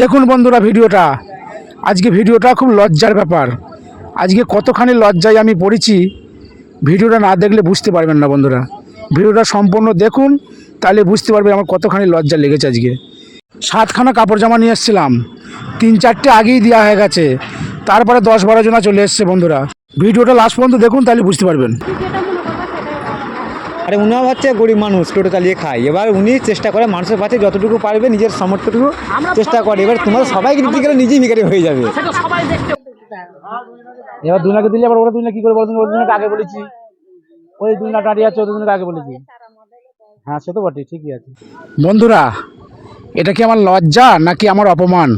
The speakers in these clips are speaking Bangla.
দেখুন বন্ধুরা ভিডিওটা। আজকে ভিডিওটা খুব লজ্জার ব্যাপার। আজকে কতখানি লজ্জায় আমি পড়েছি, ভিডিওটা না দেখলে বুঝতে পারবেন না বন্ধুরা। ভিডিওটা সম্পূর্ণ দেখুন, তাহলে বুঝতে পারবে আমার কতখানি লজ্জা লেগেছে আজকে। সাতখানা কাপড় জামা নিয়ে এসেছিলাম। তিন চারটে আগেই দেওয়া হয়ে গেছে। তারপরে দশ বারো জনা চলে এসছে বন্ধুরা। ভিডিওটা লাস্ট পর্যন্ত দেখুন, তাহলে বুঝতে পারবেন। আরে উনিও হচ্ছে গরিব মানুষ টোটো চালিয়ে খায়। এবার উনি চেষ্টা করে মানুষের কাছে যতটুকু পারবে নিজের সামর্থ্যটুকু চেষ্টা করে। এবার তোমাদের সবাই দিতে গেলে নিজেই ভিখারি হয়ে যাবে। এবার দুনাকে দিলে আবার ওরা দুজনে কি করে বলো? ওরা দুজনকে আগে বলেছি। ওই দুজনা দাঁড়িয়ে আছে দুজনকে আগে বলেছি। হ্যাঁ সে তো বটে ঠিকই আছে। বন্ধুরা এটা কি আমার লজ্জা নাকি আমার অপমান?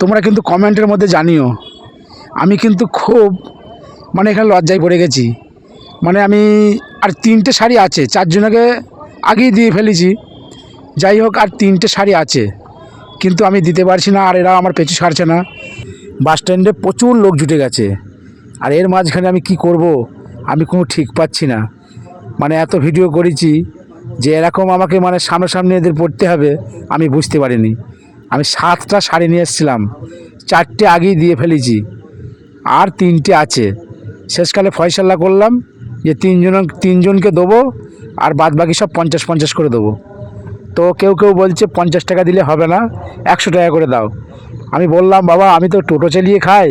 তোমরা কিন্তু কমেন্টের মধ্যে জানিও। আমি কিন্তু খুব মানে এখানে লজ্জায় পড়ে গেছি। মানে আমি আর তিনটে শাড়ি আছে, চারজনকে আগেই দিয়ে ফেলেছি। যাই হোক, আর তিনটে শাড়ি আছে। কিন্তু আমি দিতে পারছি না, আর এরা আমার পেছু ছাড়ছে না। বাস স্ট্যান্ডে প্রচুর লোক জুটে গেছে। আর এর মাঝখানে আমি কি করব, আমি কোনো ঠিক পাচ্ছি না। মানে এত ভিডিও করেছি যে এরকম আমাকে মানে সামনাসামনি এদের পড়তে হবে, আমি বুঝতে পারিনি। আমি সাতটা শাড়ি নিয়ে এসেছিলাম, চারটে আগেই দিয়ে ফেলেছি। আর তিনটে আছে। শেষকালে ফয়সাল্লা করলাম যে তিনজন তিনজনকে দেবো আর বাদ বাকি সব পঞ্চাশ পঞ্চাশ করে দেবো। তো কেউ কেউ বলছে পঞ্চাশ টাকা দিলে হবে না, একশো টাকা করে দাও। আমি বললাম, বাবা, আমি তো টোটো চালিয়ে খাই।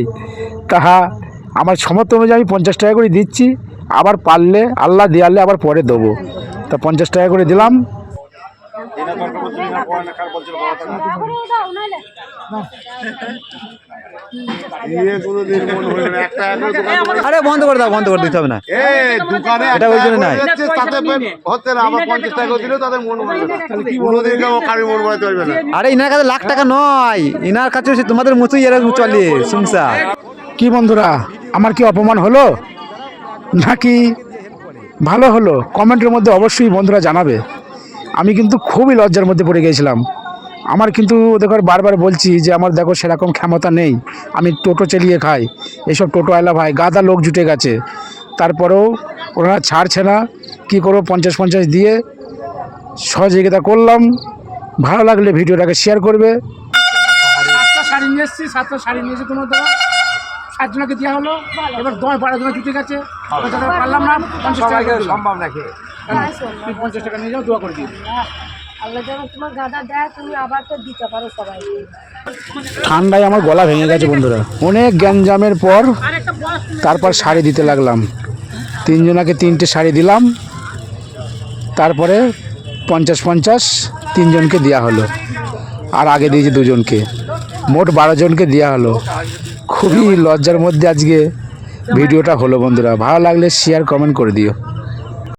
তাহা আমার সমর্থ অনুযায়ী আমি পঞ্চাশ টাকা করে দিচ্ছি, আবার পারলে, আল্লাহ দেয়ালে আবার পরে দেবো। তা পঞ্চাশ টাকা করে দিলাম আরে বন্ধ করে দাও বন্ধ করে দিতে হবে না। এটা ওই জন্য নাই। আরে ইনার কাছে লাখ টাকা নয়। ইনার কাছে তোমাদের মতোই এরা চলে সংসার কি বন্ধুরা আমার কি অপমান হলো? নাকি ভালো হলো? কমেন্টের মধ্যে অবশ্যই বন্ধুরা জানাবে। আমি কিন্তু খুবই লজ্জার মধ্যে পড়ে গিয়েছিলাম। আমার কিন্তু দেখো বারবার বলছি যে আমার দেখো সেরকম ক্ষমতা নেই। আমি টোটো চালিয়ে খাই। এসব টোটো টোটোওয়ালা ভাই গাদা লোক জুটে গেছে। তারপরেও ওনারা ছাড়ছে না। কী করব? পঞ্চাশ পঞ্চাশ দিয়ে সহযোগিতা করলাম। ভালো লাগলে ভিডিওটাকে শেয়ার করবে। সাতটা শাড়ি নিয়ে এসেছি সাতটা শাড়ি নিয়ে এসে তোমার দ্বারা। সাতজনকে দেওয়া হলো। এবার দশ বারো জুটে গেছে। পারলাম না। দিলাম। সম্ভব নাকি? হ্যাঁ, পঞ্চাশ টাকা নিয়ে যাও দোয়া করে দিই আল্লাহ যেন তোমার গাদা দেয় তুমি আবার তো দিতে পারো সবাইকে ঠান্ডায় আমার গলা ভেঙে গেছে বন্ধুরা। অনেক গ্যাঞ্জামের পর তারপর শাড়ি দিতে লাগলাম। তিনজনাকে তিনটে শাড়ি দিলাম। তারপরে পঞ্চাশ পঞ্চাশ তিনজনকে দেওয়া হলো। আর আগে দিয়েছি দুজনকে। মোট বারো জনকে দেওয়া হলো। খুবই লজ্জার মধ্যে আজকে ভিডিওটা হলো বন্ধুরা। ভালো লাগলে শেয়ার কমেন্ট করে দিও।